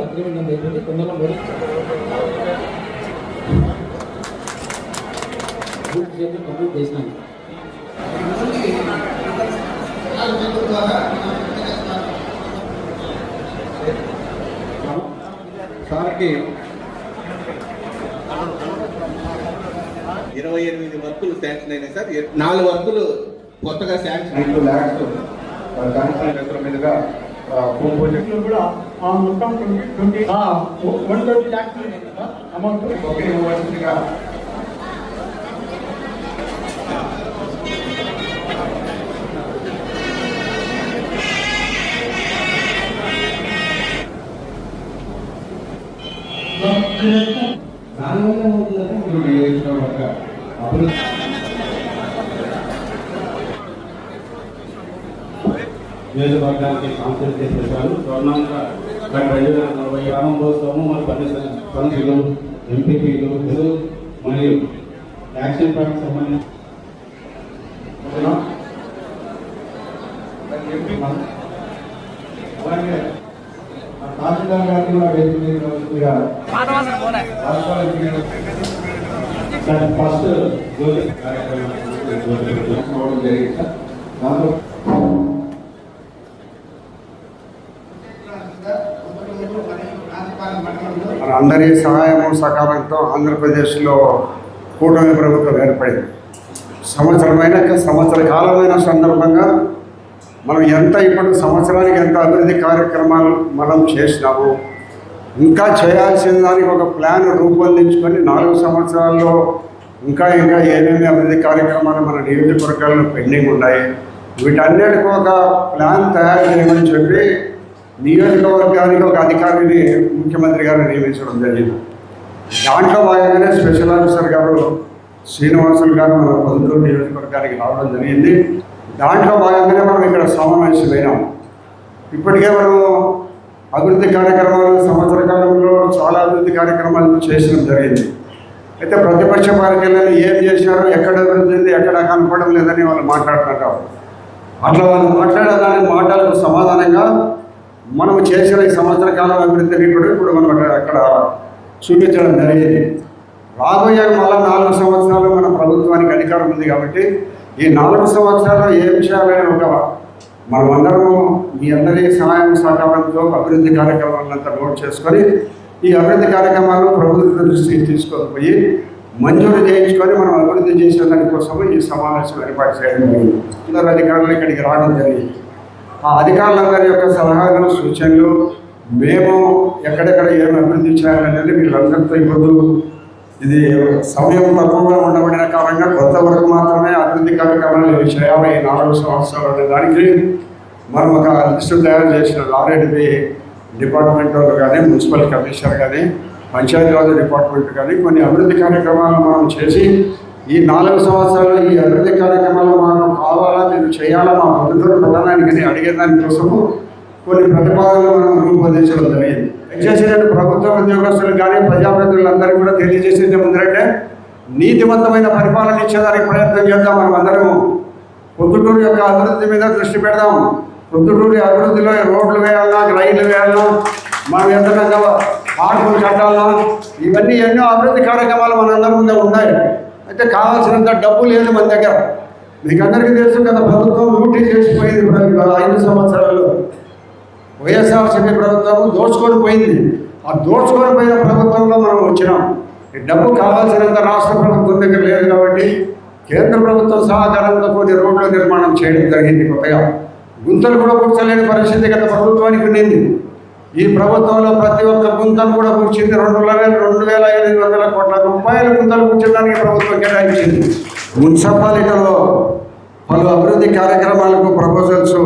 Agreement ఉంది తొందరలో complete చేసినాను సార్కి ఇరవై ఎనిమిది వర్కులు శాంక్షన్ అయినాయి సార్. నాలుగు వర్కులు కొత్తగా శాంక్షన్ టూ ల్యాక్స్ శాంక్షన్ ఎకరం మీదుగా దీంట్లో కూడా ఆ మొత్తం twenty twenty one twenty lakhs amount. మీరు నియోజకవర్గం ఒక అభివృద్ధి నియోజకవర్గానికి కాన్సెప్ట్ చేసేసాను స్వర్ణంగా గత రెండు వేల నలభై ప్రారంభోత్సవము మరి పని పనులు ఎంపీపీలు మరియు యాక్షన్ ప్లాన్ సంబంధించి అలాగే తహసీల్దార్ గారిని కూడా వేదిక రావాల్సిందిగా ఫస్ట్ జరిగింది అందరి సహాయము సహకారంతో ఆంధ్రప్రదేశ్లో కూటమి ప్రభుత్వం ఏర్పడింది. సంవత్సరమైన సంవత్సర కాలమైన సందర్భంగా మనం ఎంత ఇప్పుడు సంవత్సరానికి ఎంత అభివృద్ధి కార్యక్రమాలు మనం చేసినాము ఇంకా చేయాల్సిన దానికి ఒక ప్లాన్ రూపొందించుకొని నాలుగు సంవత్సరాల్లో ఇంకా ఇంకా ఏమేమి అభివృద్ధి కార్యక్రమాలు మన నియోజకవర్గాల్లో పెండింగ్ ఉన్నాయి వీటన్నిటికీ ఒక ప్లాన్ తయారు చేయమని చెప్పి నియోజకవర్గానికి ఒక అధికారిని ముఖ్యమంత్రి గారు నియమించడం జరిగింది. దాంట్లో భాగంగానే స్పెషల్ ఆఫీసర్ గారు శ్రీనివాసులు గారు మన పొందూరు నియోజకవర్గానికి రావడం జరిగింది. దాంట్లో భాగంగానే మనం ఇక్కడ సమావేశమైనాం. ఇప్పటికే మనం అభివృద్ధి కార్యక్రమాలు సంవత్సర కాలంలో చాలా అభివృద్ధి కార్యక్రమాలు చేసడం జరిగింది. అయితే ప్రతిపక్ష పార్టీలలో ఏం చేశారు ఎక్కడ అభివృద్ధి ఎక్కడ కనపడడం లేదని వాళ్ళు మాట్లాడుతుంటారు. అట్లా వాళ్ళు మాట్లాడే దాని మాటలకు సమాధానంగా మనం చేసిన ఈ సంవత్సర కాలం అభివృద్ధిని కూడా ఇప్పుడు మనం అక్కడ చూపించడం జరిగింది. రాబోయే మళ్ళా నాలుగు సంవత్సరాలు మన ప్రభుత్వానికి అధికారం ఉంది కాబట్టి ఈ నాలుగు సంవత్సరాలు ఏం చేయాలని ఒక మనమందరము మీ అందరి సహాయం సహకారంతో అభివృద్ధి కార్యక్రమాలంతా నోట్ చేసుకొని ఈ అభివృద్ధి కార్యక్రమాలు ప్రభుత్వ దృష్టికి తీసుకొని పోయి మంజూరు చేయించుకొని మనం అభివృద్ధి చేసే దానికోసం ఈ సమావేశం ఏర్పాటు చేయడం జరిగింది. అందరు అధికారులు ఇక్కడికి రావడం జరిగింది. ఆ అధికారులందరి యొక్క సలహాలు సూచనలు మేము ఎక్కడెక్కడ ఏమి అభివృద్ధి చేయాలనేది వీళ్ళందరితో ఇప్పుడు ఇది సమయం తక్కువగా ఉండబడిన కారణంగా కొంత వరకు మాత్రమే అభివృద్ధి కార్యక్రమాలు ఇవి చేయాలి ఈ నాలుగు సంవత్సరాలు అనే దానికి మనం ఒక లిస్టు తయారు చేసిన ఆర్ఎడ్బి డిపార్ట్మెంట్ వాళ్ళు కానీ మున్సిపల్ కమిషనర్ కానీ పంచాయతీరాజ్ డిపార్ట్మెంట్ కానీ కొన్ని అభివృద్ధి కార్యక్రమాలు మనం చేసి ఈ నాలుగు సంవత్సరాలు ఈ అభివృద్ధి కార్యక్రమాలు మనం కావాలా మీరు చేయాలా మా బంధువులు ప్రధానానికి అడిగేదాని కోసము కొన్ని ప్రతిపాదనలు మనం రూపొందించడం జరిగింది. చేసేటువంటి ప్రభుత్వ ఉద్యోగస్తులు కానీ ప్రజాప్రతినిధులందరికీ కూడా తెలియజేసేది ముందరంటే నీతివంతమైన పరిపాలన ఇచ్చేదానికి ప్రయత్నం చేద్దాం మనం అందరము. పొద్దుటూరు యొక్క అభివృద్ధి మీద దృష్టి పెడదాం. పొద్దుటూరు అభివృద్ధిలో రోడ్లు వేయాలన్నా రైళ్ళు వేయాలన్నా మనం ఎంత పార్కులు కట్టాలన్నా ఇవన్నీ ఎన్నో అభివృద్ధి కార్యక్రమాలు మనందరి ముందే ఉన్నాయి. అయితే కావాల్సినంత డబ్బు లేదు మన దగ్గర. మీకు అందరికీ తెలుసు కదా ప్రభుత్వం లూటీ చేసిపోయింది ఐదు సంవత్సరాల్లో వైఎస్ఆర్సీపీ ప్రభుత్వం దోచుకొని పోయింది. ఆ దోచుకొని పోయిన ప్రభుత్వంలో మనం వచ్చినాం. ఈ డబ్బు కావాల్సినంత రాష్ట్ర ప్రభుత్వం దగ్గర లేదు కాబట్టి కేంద్ర ప్రభుత్వం సహకారంతో కొన్ని రోడ్ల నిర్మాణం చేయడం జరిగింది కొత్తగా. గుంతలు కూడా కూర్చోలేని పరిస్థితి గత ప్రభుత్వానికి ఉండింది ఈ ప్రభుత్వంలో ప్రతి ఒక్క గుంతను కూడా కూర్చింది రెండు వేల రెండు వేల ఎనిమిది వందల కోట్ల రూపాయల గుంతలు కూర్చోడానికి ప్రభుత్వం కేటాయించింది. మున్సిపాలిటీలో పలు అభివృద్ధి కార్యక్రమాలకు ప్రపోజల్స్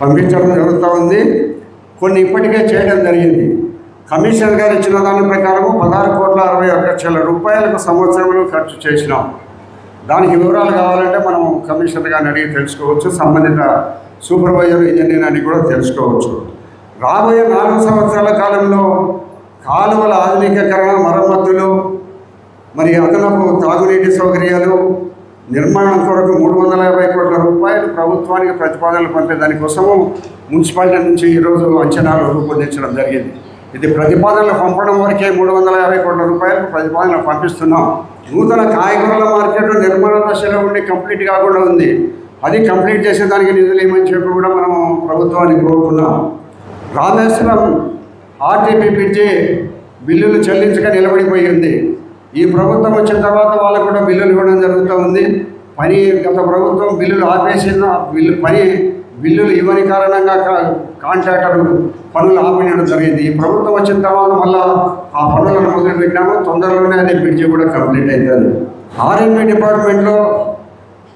పంపించడం జరుగుతూ ఉంది. కొన్ని ఇప్పటికే చేయడం జరిగింది. కమిషనర్ గారు ఇచ్చిన దాని ప్రకారం పదహారు కోట్ల అరవై ఒక లక్షల రూపాయలకు సంవత్సరంలో ఖర్చు చేసినాం. దానికి వివరాలు కావాలంటే మనం కమిషనర్ గారిని అడిగి తెలుసుకోవచ్చు. సంబంధిత సూపర్వైజర్ ఇంజనీర్ అని కూడా తెలుసుకోవచ్చు. రాబోయే నాలుగు సంవత్సరాల కాలంలో కాలువల ఆధునికీకరణ మరమ్మతులు మరి అదనపు తాగునీటి సౌకర్యాలు నిర్మాణం కొరకు మూడు వందల యాభై కోట్ల రూపాయలు ప్రభుత్వానికి ప్రతిపాదనలు పంపే దానికోసము మున్సిపాలిటీ నుంచి ఈరోజు అంచనాలు రూపొందించడం జరిగింది. ఇది ప్రతిపాదనలు పంపడం వరకే మూడు వందల యాభై కోట్ల రూపాయలకు ప్రతిపాదనలు పంపిస్తున్నాం. నూతన కాయగూరల మార్కెట్ నిర్మాణ దశలో ఉండి కంప్లీట్ కాకుండా ఉంది. అది కంప్లీట్ చేసేదానికి నిధులు ఏమని చెప్పి కూడా మనము ప్రభుత్వాన్ని కోరుకున్నాం. రామేశ్వరం ఆర్టీపీ బ్రిడ్జి బిల్లులు చెల్లించక నిలబడిపోయింది. ఈ ప్రభుత్వం వచ్చిన తర్వాత వాళ్ళకు కూడా బిల్లులు ఇవ్వడం జరుగుతూ ఉంది. పని గత ప్రభుత్వం బిల్లులు ఆపేసిన బిల్లు పని బిల్లులు ఇవ్వని కారణంగా కా- కాంట్రాక్టర్ పనులు ఆపేయడం జరిగింది. ఈ ప్రభుత్వం వచ్చిన తర్వాత మళ్ళా ఆ పనులను మొదలు పెట్టినాము తొందరలోనే అది బ్రిడ్జి కూడా కంప్లీట్ అవుతుంది ఆర్ఎంబి డిపార్ట్మెంట్లో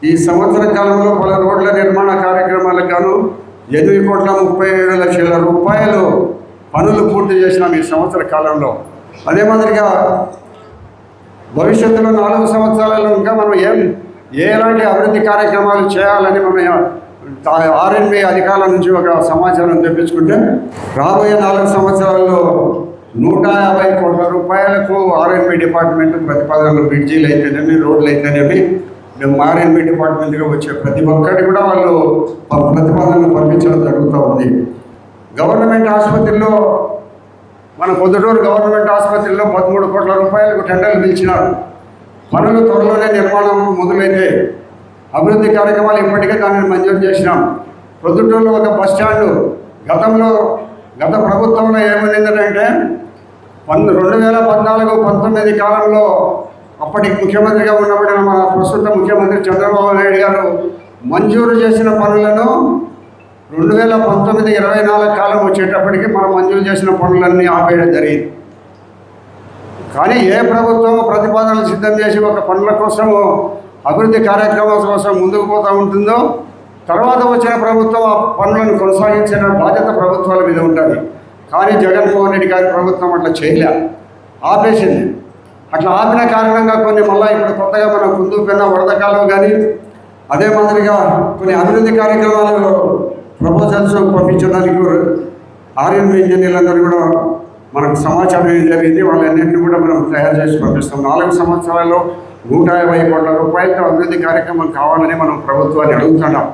ఈ సంవత్సర కాలంలో పలు రోడ్ల నిర్మాణ కార్యక్రమాలకు గాను ఎనిమిది కోట్ల ముప్పై ఏడు లక్షల రూపాయలు పనులు పూర్తి చేసినాం ఈ సంవత్సర కాలంలో. అదే మాదిరిగా భవిష్యత్తులో నాలుగు సంవత్సరాలలో ఇంకా మనం ఏం ఎలాంటి అభివృద్ధి కార్యక్రమాలు చేయాలని మనం ఆర్ఎన్బి అధికారుల నుంచి ఒక సమాచారం తెప్పించుకుంటే రాబోయే నాలుగు సంవత్సరాల్లో నూట యాభై కోట్ల రూపాయలకు ఆర్ఎన్బి డిపార్ట్మెంట్ ప్రతిపాదనలు బ్రిడ్జీలు అయితేనేమి రోడ్లు అయితేనేమి మేము ఆర్ఎన్బి డిపార్ట్మెంట్గా వచ్చే ప్రతి ఒక్కటి కూడా వాళ్ళు ప్రతిపాదనలు పంపించడం జరుగుతూ ఉంది. గవర్నమెంట్ ఆసుపత్రిలో మన పొద్దుటూరు గవర్నమెంట్ ఆసుపత్రిలో పదమూడు కోట్ల రూపాయలకు టెండర్లు పిలిచినారు పనులు త్వరలోనే నిర్మాణం మొదలైతే అభివృద్ధి కార్యక్రమాలు ఇప్పటికే దానిని మంజూరు చేసినాం. పొద్దుటూరులో ఒక బస్ స్టాండ్ గతంలో గత ప్రభుత్వంలో ఏమైందంటే పంద రెండు వేల పద్నాలుగు పంతొమ్మిది కాలంలో అప్పటి ముఖ్యమంత్రిగా ఉన్నప్పుడు మన ప్రస్తుత ముఖ్యమంత్రి చంద్రబాబు నాయుడు గారు మంజూరు చేసిన పనులను రెండు వేల పంతొమ్మిది ఇరవై నాలుగు కాలం వచ్చేటప్పటికి మనం మంజూరు చేసిన పనులన్నీ ఆపేయడం జరిగింది. కానీ ఏ ప్రభుత్వం ప్రతిపాదనలు సిద్ధం చేసి ఒక పనుల కోసము అభివృద్ధి కార్యక్రమాల కోసం ముందుకు పోతూ ఉంటుందో తర్వాత వచ్చిన ప్రభుత్వం ఆ పనులను కొనసాగించిన బాధ్యత ప్రభుత్వాల మీద ఉంటుంది. కానీ జగన్మోహన్ రెడ్డి గారి ప్రభుత్వం అట్లా చేయలే. ఆపేసింది. అట్లా ఆపిన కారణంగా కొన్ని మళ్ళీ ఇప్పుడు కొత్తగా మనం కుందుపెన్న వరదకాలం కానీ అదే మాదిరిగా కొన్ని అభివృద్ధి కార్యక్రమాలు ప్రపోజల్స్ పంపించడానికి ఆర్ఎన్బి ఇంజనీర్లందరూ కూడా మనకు సమాచారం ఏం జరిగింది. వాళ్ళన్నింటినీ కూడా మనం తయారు చేసి పంపిస్తాం. నాలుగు సంవత్సరాల్లో నూట యాభై కోట్ల రూపాయలతో అభివృద్ధి కార్యక్రమం కావాలని మనం ప్రభుత్వాన్ని అడుగుతున్నాం.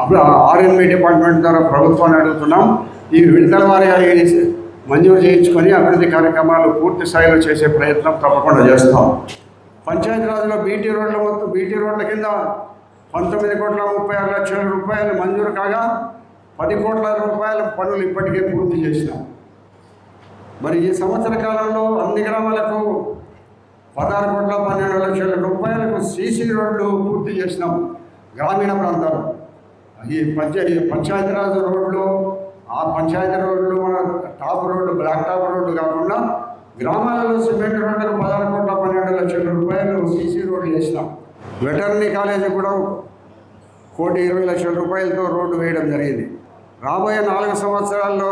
అప్పుడు ఆర్ఎన్బి డిపార్ట్మెంట్ ద్వారా ప్రభుత్వాన్ని అడుగుతున్నాం. ఈ విడతల వారిగా మంజూరు చేయించుకొని అభివృద్ధి కార్యక్రమాలు పూర్తి స్థాయిలో చేసే ప్రయత్నం తప్పకుండా చేస్తాం. పంచాయతీరాజ్లో బీటీ రోడ్ల మొత్తం బీటీ రోడ్ల కింద పంతొమ్మిది కోట్ల ముప్పై ఆరు లక్షల రూపాయలు మంజూరు కాగా పది కోట్ల రూపాయల పనులు ఇప్పటికే పూర్తి చేసినాం. మరి ఈ సంవత్సర కాలంలో అన్ని గ్రామాలకు పదహారు కోట్ల పన్నెండు లక్షల రూపాయలకు సీసీ రోడ్లు పూర్తి చేసినాం గ్రామీణ ప్రాంతాలు ఈ పంచాయ ఈ పంచాయతీరాజ్ రోడ్లు ఆ పంచాయతీ రోడ్లు మన top road black top road కాకుండా గ్రామాలలో సిమెంట్ రోడ్లకు పదహారు కోట్ల పన్నెండు లక్షల రూపాయలు సీసీ రోడ్లు చేసినాం వెటర్నరీ కాలేజీ కూడా కోటి ఇరవై లక్షల రూపాయలతో రోడ్డు వేయడం జరిగింది. రాబోయే నాలుగు సంవత్సరాల్లో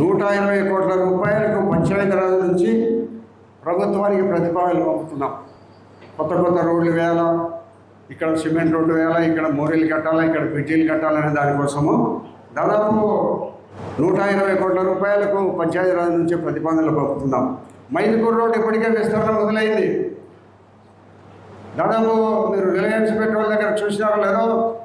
నూట ఇరవై కోట్ల రూపాయలకు పంచాయతీరాజ్ నుంచి ప్రభుత్వానికి ప్రతిపాదనలు పంపుతున్నాం. కొత్త కొత్త రోడ్లు వేయాలా? ఇక్కడ సిమెంట్ రోడ్డు వేయాలా? ఇక్కడ మోరీలు కట్టాలా? ఇక్కడ పిటీలు కట్టాలనే దానికోసము దాదాపు నూట ఇరవై కోట్ల రూపాయలకు పంచాయతీరాజ్ నుంచి ప్రతిపాదనలు పంపుతున్నాం. మైదుకూరు రోడ్డు ఇప్పటికే విస్తరణ మొదలైంది. దాదాపు మీరు రిలయన్స్ పెట్రోల్ దగ్గర చూసినారో లేదో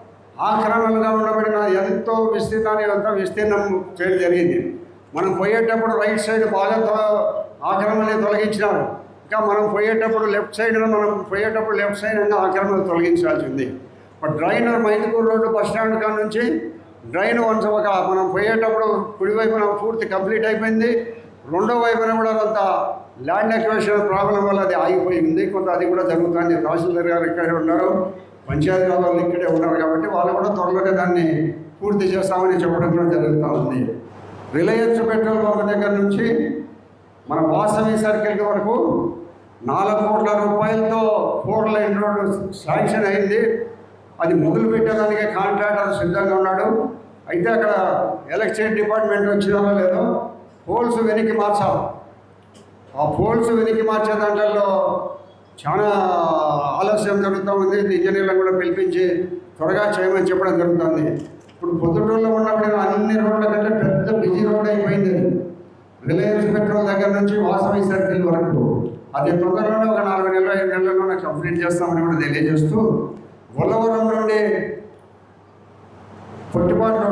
ఆక్రమణగా ఉండబడిన ఎంతో విస్తీర్ణాన్ని అంతా విస్తీర్ణం చేయడం జరిగింది. మనం పోయేటప్పుడు రైట్ సైడ్ బాగా తొ- ఆక్రమణ తొలగించినారు. ఇంకా మనం పోయేటప్పుడు లెఫ్ట్ సైడ్ మనం పోయేటప్పుడు లెఫ్ట్ సైడ్ అన్న ఆక్రమణ తొలగించాల్సి ఉంది. బట్ డ్రైనర్ మైదుకూరు రోడ్డు బస్ స్టాండ్ కాడ నుంచి డ్రైన్ వన్స్ ఒక మనం పోయేటప్పుడు కుడివైపున పూర్తి కంప్లీట్ అయిపోయింది. రెండో వైపున కూడా కొంత ల్యాండ్ అక్వేషన్ ప్రాబ్లం వల్ల అది ఆగిపోయింది. కొంత అది కూడా జరుగుతుంది. తహసీల్దార్ గారు ఇక్కడే ఉన్నారు. పంచాయతీ వాళ్ళు ఇక్కడే ఉన్నారు కాబట్టి వాళ్ళు కూడా త్వరలోనే దాన్ని పూర్తి చేస్తామని చెప్పడం కూడా జరుగుతూ ఉంది. రిలయన్స్ పెట్రోల్ బంక్ దగ్గర నుంచి మన వాసవి సర్కిల్ వరకు నాలుగు కోట్ల రూపాయలతో ఫోర్ లైన్ రోడ్డు శాంక్షన్ అయింది. అది మొదలు పెట్టడానికి కాంట్రాక్టర్ సిద్ధంగా ఉన్నాడు. అయితే అక్కడ ఎలక్ట్రిసిటీ డిపార్ట్మెంట్ వచ్చినా లేదో పోల్స్ వెనక్కి మార్చాలి. ఆ పోల్స్ వెనక్కి మార్చే దాంట్లో చాలా ఆలస్యం జరుగుతూ ఉంది. ఇంజనీర్లను కూడా పిలిపించి త్వరగా చేయమని చెప్పడం జరుగుతుంది. ఇప్పుడు పొద్దుటూరులో ఉన్నప్పుడు అన్ని రోడ్ల కంటే పెద్ద బిజీ రోడ్ అయిపోయింది. రిలయన్స్ పెట్రోల్ దగ్గర నుంచి వాసవి సర్కిల్ వరకు. అది తొందరలోనే ఒక నాలుగు నెలలు ఐదు నెలల్లో కంప్లీట్ చేస్తామని కూడా తెలియజేస్తూ గొల్లవరం నుండి పొట్టిపాటు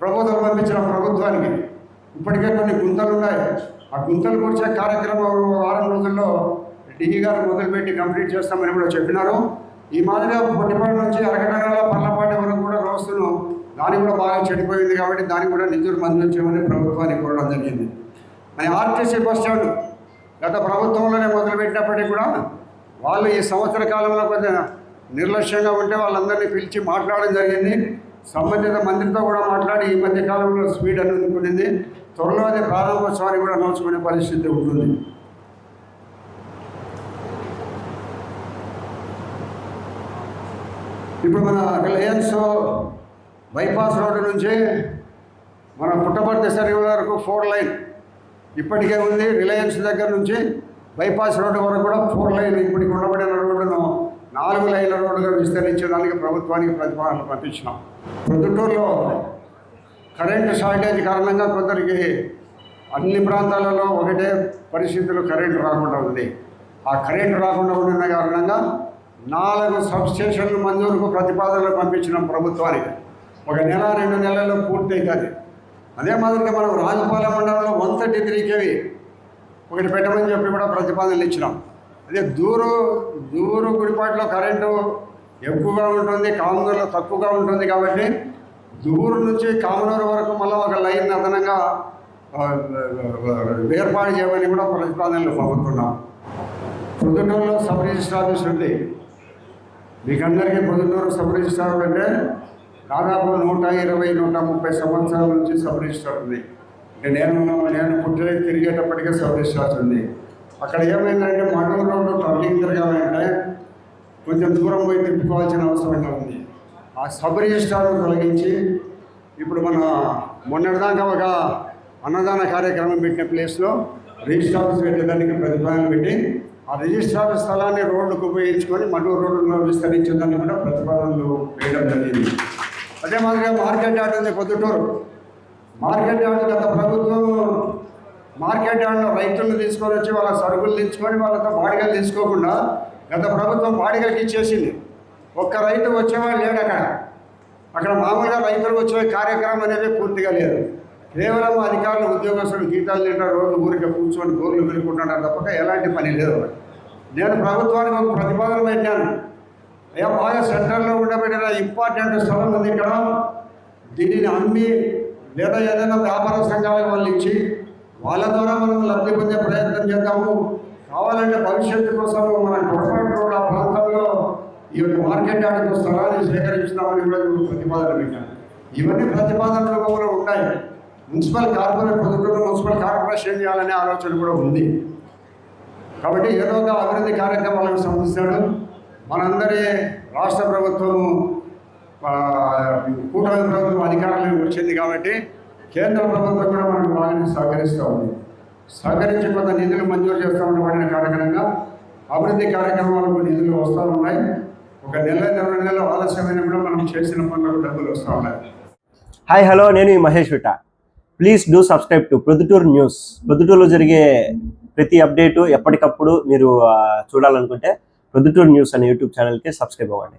ప్రభుత్వం పంపించిన ప్రభుత్వానికి ఇప్పటికే కొన్ని గుంతలు ఉన్నాయి. ఆ గుంతలు కూర్చే కార్యక్రమం వారం రోజుల్లో డిఈ గారు మొదలుపెట్టి కంప్లీట్ చేస్తామని కూడా చెప్పినారు. ఈ మాదిరిగా పొట్టిపాడు నుంచి అరగటగల పల్లపాటి వరకు కూడా రోస్తున్నాం దాని కూడా బాగా చెడిపోయింది కాబట్టి దానికి కూడా నిధులు మంజూరు చేయమని ప్రభుత్వానికి కోరడం జరిగింది. మరి ఆర్టీసీ బస్ స్టాండ్ గత ప్రభుత్వంలోనే మొదలుపెట్టినప్పటికీ కూడా వాళ్ళు ఈ సంవత్సర కాలంలో కొంచెం నిర్లక్ష్యంగా ఉంటే వాళ్ళందరినీ పిలిచి మాట్లాడడం జరిగింది. సంబంధిత మంత్రితో కూడా మాట్లాడి ఈ మధ్య కాలంలో స్పీడ్ అందుకునింది త్వరలో అది ప్రారంభోత్సవాన్ని కూడా నోచుకునే పరిస్థితి ఉంటుంది. ఇప్పుడు మన రిలయన్స్ బైపాస్ రోడ్డు నుంచి మన పుట్టపర్తి సర్వే వరకు ఫోర్ లైన్ ఇప్పటికే ఉంది. రిలయన్స్ దగ్గర నుంచి బైపాస్ రోడ్డు వరకు కూడా ఫోర్ లైన్ ఇప్పటికి ఉండబడిన రోడ్డును నాలుగు లైన్ల రోడ్డుగా విస్తరించడానికి ప్రభుత్వానికి ప్రతిపాదనలు పంపించినాం. ప్రొద్దుటూరులో కరెంటు షార్టేజ్ కారణంగా కొందరికి అన్ని ప్రాంతాలలో ఒకటే పరిస్థితులు కరెంటు రాకుండా ఉంది. ఆ కరెంటు రాకుండా ఉన్న కారణంగా నాలుగు సబ్స్టేషన్లు మంజూరుకు ప్రతిపాదనలు పంపించినాం ప్రభుత్వానికి ఒక నెల రెండు నెలల్లో పూర్తయితుంది అదే మాదిరిగా మనం రాజపాలెం మండలంలో వన్ థర్టీ త్రీ కేవీ ఒకటి పెట్టమని చెప్పి కూడా ప్రతిపాదనలు ఇచ్చినాం. అదే దూరు దూరు గుడిపాట్లో కరెంటు ఎక్కువగా ఉంటుంది కామనూరులో తక్కువగా ఉంటుంది కాబట్టి దూరం నుంచి కామనూరు వరకు మళ్ళీ ఒక లైన్ అదనంగా ఏర్పాటు చేయమని కూడా ప్రతిపాదనలు పంపుతున్నాం ప్రొద్దుటూరులో సబ్ రిజిస్టర్ ఆఫీస్ ఉంది. మీకు అందరికీ సబ్ రిజిస్టర్ అంటే దాదాపు నూట ఇరవై నూట ముప్పై సంవత్సరాల నుంచి సబ్ రిజిస్టర్ ఉంది. నేను నేను పుట్టిన తిరిగేటప్పటికే సబ్ రిజిస్టర్ ఉంది. అక్కడ ఏమైందంటే మడూరు రోడ్డు టర్నింగ్ తిరగాలంటే కొంచెం దూరం పోయి తిప్పుకోవాల్సిన అవసరంగా ఉంది. ఆ సబ్ రిజిస్ట్రార్ తొలగించి ఇప్పుడు మన మొన్నటిదాకా ఒక అన్నదాన కార్యక్రమం పెట్టిన ప్లేస్లో రిజిస్టర్ ఆఫీస్ పెట్టేదానికి ప్రతిపాదన పెట్టి ఆ రిజిస్టర్ స్థలాన్ని రోడ్లకు ఉపయోగించుకొని మడూరు రోడ్డులో విస్తరించడానికి కూడా ప్రతిపాదనలు వేయడం జరిగింది. అదే మాదిరిగా మార్కెట్ యార్డ్ ఉంది పొద్దుటూరు. మార్కెట్ యార్డ్ గత ప్రభుత్వం మార్కెట్ యార్డ్లో రైతులను తీసుకొని వచ్చి వాళ్ళ సరుకులు తెచ్చుకొని వాళ్ళతో బాడిగలు తీసుకోకుండా గత ప్రభుత్వం బాడిగలకి ఇచ్చేసింది. ఒక్క రైతు వచ్చేవాడు లేడు అక్కడ. అక్కడ మామూలుగా రైతులు వచ్చే కార్యక్రమం అనేది పూర్తిగా లేదు. కేవలం అధికారులు ఉద్యోగస్తులు జీతాలు తింటారు రోజు ఊరికే కూర్చొని గోర్లు వెళ్ళుకుంటున్నారు తప్పక ఎలాంటి పని లేదు నేను ప్రభుత్వానికి ఒక ప్రతిపాదన పెట్టాను. అయ్యా బాగా సెంటర్లో ఉండబెట్టిన ఇంపార్టెంట్ స్థలం ఉంది ఇక్కడ. దీనిని అమ్మి లేదా ఏదైనా వ్యాపార సంఘాలకు వాళ్ళు ఇచ్చి వాళ్ళ ద్వారా మనం లబ్ధి పొందే ప్రయత్నం చేద్దాము. కావాలంటే భవిష్యత్తు కోసం మన పొరపాటు రోడ్ ఆ ప్రాంతంలో ఈ యొక్క మార్కెట్ యార్డుకు స్థలాన్ని సేకరించుదామని కూడా ప్రతిపాదన పెట్టాను ఇవన్నీ ప్రతిపాదనలు కూడా ఉన్నాయి. Municipal corporate Proddatur municipal corporation చేయాలనే ఆలోచన కూడా ఉంది. కాబట్టి ఏదో ఒక అభివృద్ధి కార్యక్రమాలకు సంబంధించాడు. మనందరి రాష్ట్ర ప్రభుత్వము కూటమి ప్రభుత్వం అధికారంలోకి వచ్చింది కాబట్టి కేంద్ర ప్రభుత్వం కూడా మనకు బాగానే సహకరిస్తూ ఉంది. సహకరించి కొంత నిధులు మంజూరు చేస్తూ పడిన కార్యక్రమంగా అభివృద్ధి కార్యక్రమాలకు నిధులు వస్తూ ఉన్నాయి. ఒక నెల రెండు నెలలు ఆలస్యమైన కూడా మనం చేసిన పనులకు డబ్బులు వస్తూ ఉన్నాయి. హాయ్ హలో నేను ఈ Mahesh విట. Please do subscribe to Proddatur news ప్రొద్దుటూరులో జరిగే ప్రతి అప్డేటు ఎప్పటికప్పుడు మీరు చూడాలనుకుంటే ప్రొద్దుటూరు న్యూస్ అనే యూట్యూబ్ ఛానల్కి సబ్స్క్రైబ్ అవ్వండి.